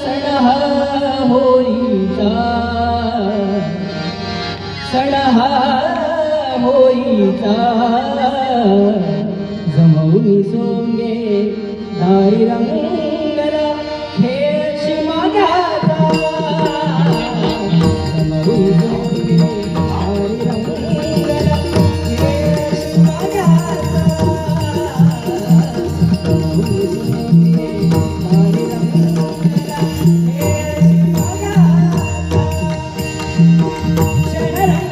सण हा होळीचा सण हा होळीचा जमवून सोंगे दारी रंगला खेळ माझ्याचा जमवून Shut up.